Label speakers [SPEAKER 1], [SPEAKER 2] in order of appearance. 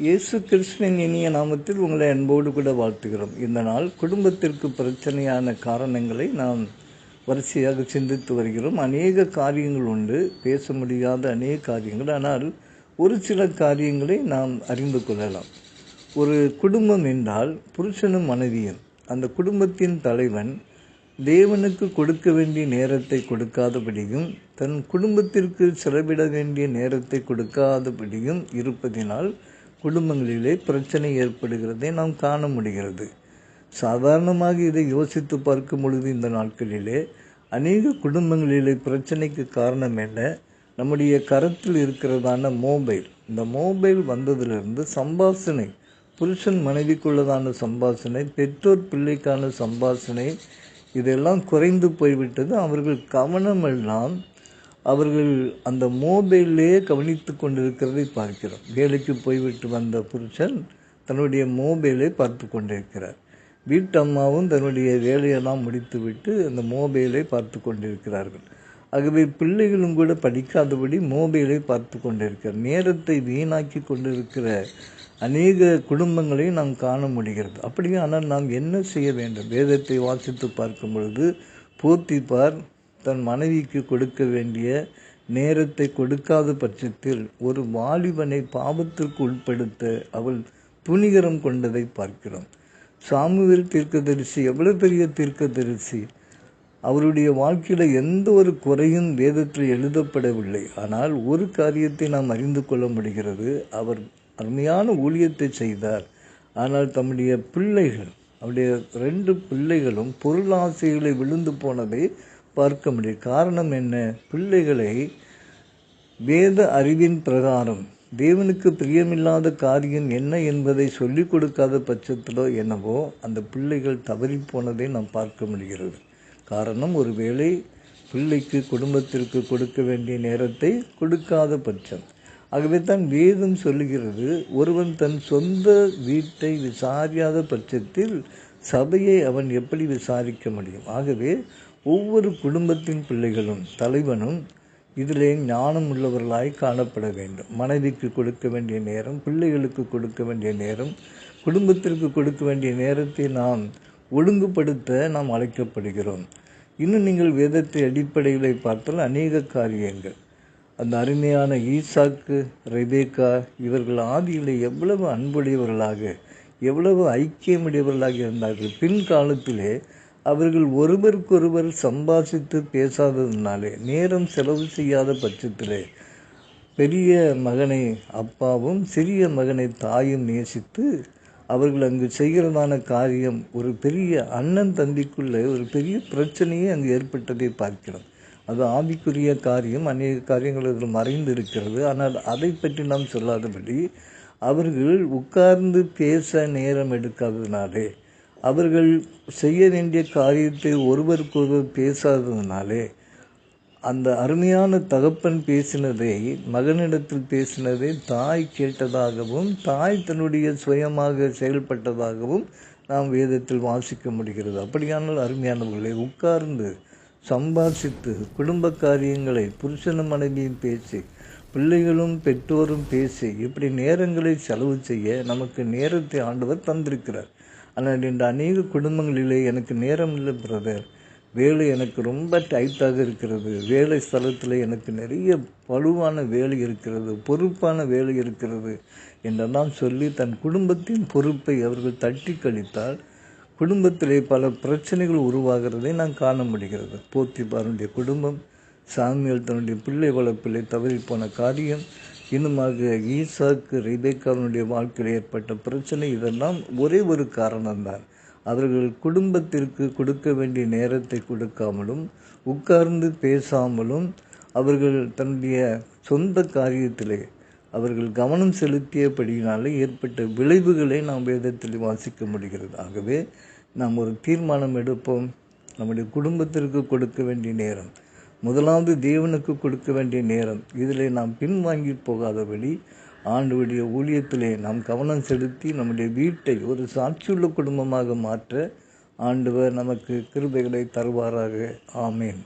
[SPEAKER 1] இயேசு கிறிஸ்துவின் இனிய நாமத்தில் உங்களை அன்போடு கூட வாழ்த்துகிறோம். இந்த நாள் குடும்பத்திற்கு பிரச்சனையான காரணங்களை நாம் வரிசையாக சிந்தித்து வருகிறோம். அநேக காரியங்கள் உண்டு. பேச முடியாத அநேக காரியங்கள். ஆனால் ஒரு சில காரியங்களை நாம் அறிந்து கொள்ளலாம். ஒரு குடும்பம் என்றால் புருஷனும் மனைவியும். அந்த குடும்பத்தின் தலைவன் தேவனுக்கு கொடுக்க வேண்டிய நேரத்தை கொடுக்காதபடியும் தன் குடும்பத்திற்கு செலவிட வேண்டிய நேரத்தை கொடுக்காதபடியும் இருப்பதினால் குடும்பங்களிலே பிரச்சனை ஏற்படுகிறதை நாம் காண முடிகிறது. சாதாரணமாக இதை யோசித்து பார்க்கும் பொழுது இந்த நாட்களிலே அநேக குடும்பங்களிலே பிரச்சனைக்கு காரணம் என்ன? நம்முடைய கரத்தில் இருக்கிறதான மொபைல். இந்த மொபைல் வந்ததிலிருந்து சம்பாஷணை புருஷன் மனைவிக்குள்ளதான சம்பாஷணை பெற்றோர் பிள்ளைக்கான சம்பாஷணை இதெல்லாம் குறைந்து போய்விட்டது. அவர்கள் கவனமெல்லாம் அவர்கள் அந்த மொபைல்லே கவனித்து கொண்டிருக்கிறதை பார்க்கிறோம். வேலைக்கு போய்விட்டு வந்த புருஷன் தன்னுடைய மொபைலை பார்த்து கொண்டிருக்கிறார். வீட்டம்மாவும் தன்னுடைய வேலையெல்லாம் முடித்துவிட்டு அந்த மொபைலை பார்த்து கொண்டிருக்கிறார்கள். ஆகவே பிள்ளைகளும் கூட படிக்காதபடி மொபைலை பார்த்து கொண்டிருக்கிறார். நேரத்தை வீணாக்கி கொண்டிருக்கிற அநேக குடும்பங்களை நாம் காண முடிகிறது. அப்படியே ஆனால் நாம் என்ன செய்ய வேண்டும்? வேதத்தை வாசித்து பார்க்கும் பொழுது போத்திப்பார் தன் மனைவிக்கு கொடுக்க வேண்டிய நேரத்தை கொடுக்காத பட்சத்தில் ஒரு வாலிபனை பாவத்திற்கு உட்படுத்த அவள் துணிகரம் கொண்டதை பார்க்கிறோம். சாமுவேல் தீர்க்கதரிசி எவ்வளவு பெரிய தீர்க்கதரிசி? அவருடைய வாழ்க்கையில் எந்த ஒரு குறையும் வேதத்தில் எழுதப்படவில்லை. ஆனால் ஒரு காரியத்தை நாம் அறிந்து கொள்ள முடிகிறது. அவர் அருமையான ஊழியத்தை செய்தார். ஆனால் தம்முடைய பிள்ளைகள் அவருடைய ரெண்டு பிள்ளைகளும் பொருளாசைகளை விழுந்து போனதை பார்க்க முடியும். காரணம் என்ன? பிள்ளைகளை வேத அறிவின் பிரகாரம் தேவனுக்கு பிரியமில்லாத காரியம் என்ன என்பதை சொல்லிக் கொடுக்காத பட்சத்திலோ என்னவோ அந்த பிள்ளைகள் தவறி போனதை நாம் பார்க்க முடிகிறது. காரணம் ஒருவேளை பிள்ளைக்கு குடும்பத்திற்கு கொடுக்க வேண்டிய நேரத்தை கொடுக்காத பட்சம். ஆகவே தான் வேதம் சொல்லுகிறது ஒருவன் தன் சொந்த வீட்டை விசாரியாத பட்சத்தில் சபையை அவன் எப்படி விசாரிக்க முடியும்? ஆகவே ஒவ்வொரு குடும்பத்தின் பிள்ளைகளும் தலைவனும் இதிலே ஞானம் உள்ளவர்களாய் காணப்பட வேண்டும். மனைவிக்கு கொடுக்க வேண்டிய நேரம் பிள்ளைகளுக்கு கொடுக்க வேண்டிய நேரம் குடும்பத்திற்கு கொடுக்க வேண்டிய நேரத்தை நாம் ஒழுங்குபடுத்த நாம் அழைக்கப்படுகிறோம். இன்னும் நீங்கள் வேதத்தை அடிப்படைகளை பார்த்தால் அநேக காரியங்கள். அந்த அருமையான ஈசாக்கு ரெபேக்கா இவர்கள் ஆதியில் எவ்வளவு அன்புடையவர்களாக எவ்வளவு ஐக்கியமுடையவர்களாக இருந்தார்கள். பின் காலத்திலே அவர்கள் ஒருவருக்கொருவர் சம்பாஷித்து பேசாததுனாலே நேரம் செலவு செய்யாத பட்சத்திலே பெரிய மகனை அப்பாவும் சிறிய மகனை தாயும் நேசித்து அவர்கள் அங்கு செய்கிறதான காரியம் ஒரு பெரிய அண்ணன் தம்பிக்குள்ளே ஒரு பெரிய பிரச்சனையே அங்கு ஏற்பட்டதை பார்க்கிறோம். அது ஆவிக்குரிய காரியம் அநேக காரியங்கள் அதில் மறைந்து இருக்கிறது ஆனால் அதை பற்றி நாம் சொல்லாதபடி அவர்கள் உட்கார்ந்து பேச நேரம் எடுக்காததினாலே அவர்கள் செய்ய வேண்டிய காரியத்தை ஒருவருக்கொருவர் பேசாததினாலே அந்த அருமையான தகப்பன் பேசினதை மகனிடத்தில் பேசினதை தாய் கேட்டதாகவும் தாய் தன்னுடைய சுயமாக செயல்பட்டதாகவும் நாம் வேதத்தில் வாசிக்க முடிகிறது. அப்படியானால் அருமையானவர்களை உட்கார்ந்து சம்பாஷித்து குடும்ப காரியங்களை புருஷனும் மனைவியும் பேசி பிள்ளைகளும் பெற்றோரும் பேசி இப்படி நேரங்களை செலவு செய்ய நமக்கு நேரத்தை ஆண்டவர் தந்திருக்கிறார். ஆனால் இந்த அநேக குடும்பங்களிலே எனக்கு நேரம் இல்லை பிரதர் வேலை எனக்கு ரொம்ப டைட்டாக இருக்கிறது. வேலை ஸ்தலத்தில் எனக்கு நிறைய பழுவான வேலை இருக்கிறது பொறுப்பான வேலை இருக்கிறது என்றெல்லாம் சொல்லி தன் குடும்பத்தின் பொறுப்பை அவர்கள் தட்டி கழித்தால் குடும்பத்திலே பல பிரச்சனைகள் உருவாகிறதை நான் காண முடிகிறது. போத்திபாருடைய குடும்பம் சாமியல் தன்னுடைய பிள்ளை வளர்ப்பிலே தவறி போன காரியம் இன்னுமாக ஈசாக்கு ரிபேக்காவினுடைய வாழ்க்கையில் ஏற்பட்ட பிரச்சனை இதெல்லாம் ஒரே ஒரு காரணம்தான். அவர்கள் குடும்பத்திற்கு கொடுக்க வேண்டிய நேரத்தை கொடுக்காமலும் உட்கார்ந்து பேசாமலும் அவர்கள் தன்னுடைய சொந்த காரியத்திலே அவர்கள் கவனம் செலுத்தியபடியினாலே ஏற்பட்ட விளைவுகளை நாம் வேதத்தில் வாசிக்க முடிகிறது. ஆகவே நாம் ஒரு தீர்மானம் எடுப்போம். நம்முடைய குடும்பத்திற்கு கொடுக்க வேண்டிய நேரம். முதலாவது தேவனுக்கு கொடுக்க வேண்டிய நேரம். இதில் நாம் பின்வாங்கி போகாதபடி ஆண்டுடைய ஊழியத்திலே நாம் கவனம் செலுத்தி நம்முடைய வீட்டை ஒரு சாட்சியுள்ள குடும்பமாக மாற்ற ஆண்டவர் நமக்கு கிருபைகளை தருவாராக. ஆமேன்.